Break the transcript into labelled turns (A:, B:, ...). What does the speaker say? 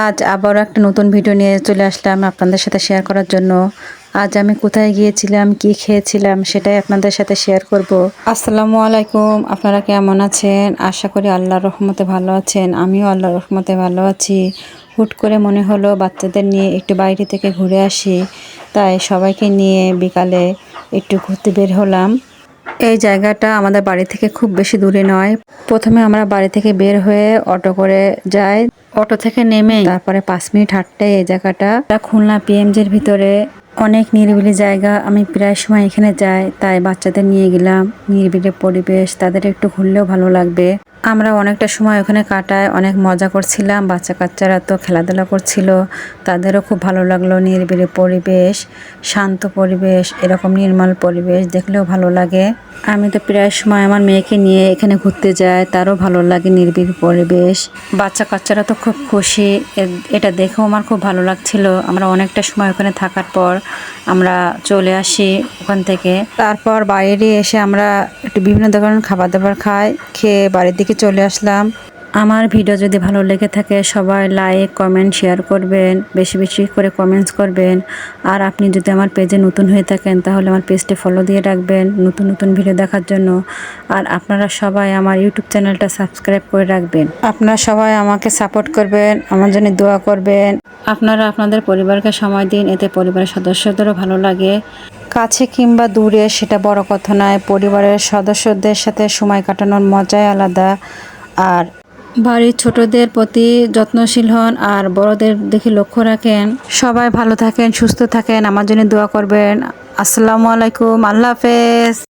A: আজ আবারও একটা নতুন ভিডিও নিয়ে চলে আসলাম আপনাদের সাথে শেয়ার করার জন্য। আজ আমি কোথায় গিয়েছিলাম, কি খেয়েছিলাম সেটাই আপনাদের সাথে শেয়ার করব। আসসালামু আলাইকুম, আপনারা কেমন আছেন? আশা করি আল্লাহর রহমতে ভালো আছেন, আমিও আল্লাহর রহমতে ভালো আছি। হুট করে মনে হলো বাচ্চাদের নিয়ে একটু বাইরে থেকে ঘুরে আসি, তাই সবাইকে নিয়ে বিকালে একটু ঘুরতে বের হলাম। এই জায়গাটা আমাদের বাড়ি থেকে খুব বেশি দূরে নয়। প্রথমে আমরা বাড়ি থেকে বের হয়ে অটো করে যাই। অটো থেকে নেমে তারপরে পাঁচ মিনিট হাঁটতে এই জায়গাটা। খুলনা পিএমজের ভিতরে অনেক নিরিবিলি জায়গা। আমি প্রায় সময় এখানে যাই, তাই বাচ্চাদের নিয়ে গেলাম। নিরিবিলি পরিবেশ, তাদের একটু ঘুরলেও ভালো লাগবে। আমরা অনেকটা সময় ওখানে কাটায় অনেক মজা করছিলাম। বাচ্চা কাচ্চারা তো খেলাধুলা করছিল, তাদেরও খুব ভালো লাগল নিরিবিলি পরিবেশ, শান্ত পরিবেশ, এরকম নির্মল পরিবেশ, দেখলেও ভালো লাগে। আমি তো প্রায় সময় আমার মেয়েকে নিয়ে এখানে ঘুরতে যাই, তারও ভালো লাগে নির্বিড় পরিবেশ। বাচ্চা কাচ্চারা তো খুব খুশি এটা দেখেও আমার খুব ভালো লাগছিল। আমরা অনেকটা সময় ওখানে থাকার পর আমরা চলে আসি ওখান থেকে। তারপর বাইরে এসে আমরা একটু বিভিন্ন ধরনের খাবার দাবার খাই, খেয়ে বাড়ির দিকে চলে আসলাম। আমার ভিডিও যদি ভালো লেগে থাকে, সবাই লাইক কমেন্ট শেয়ার করবেন, বেশি বেশি করে কমেন্টস করবেন। আর আপনি যদি আমার পেজে নতুন হয়ে থাকেন, তাহলে আমার পেজটি ফলো দিয়ে রাখবেন নতুন নতুন ভিডিও দেখার জন্য। আর আপনারা সবাই আমার ইউটিউব চ্যানেলটা সাবস্ক্রাইব করে রাখবেন। আপনারা সবাই আমাকে সাপোর্ট করবেন, আমার জন্য দোয়া করবেন। আপনারা আপনাদের পরিবারকে সময় দিন, এতে পরিবারের সদস্যদেরও ভালো লাগে। কাছে কিংবা দূরে সেটা বড় কথা নয়, পরিবারের সদস্যদের সাথে সময় কাটানোর মজাই আলাদা। আর বাড়ির ছোটদের প্রতি যত্নশীল হন আর বড়দের দেখে লক্ষ্য রাখেন। সবাই ভালো থাকেন, সুস্থ থাকেন। আমার জন্য দোয়া করবেন। আসসালামু আলাইকুম। আল্লাহ হাফেজ।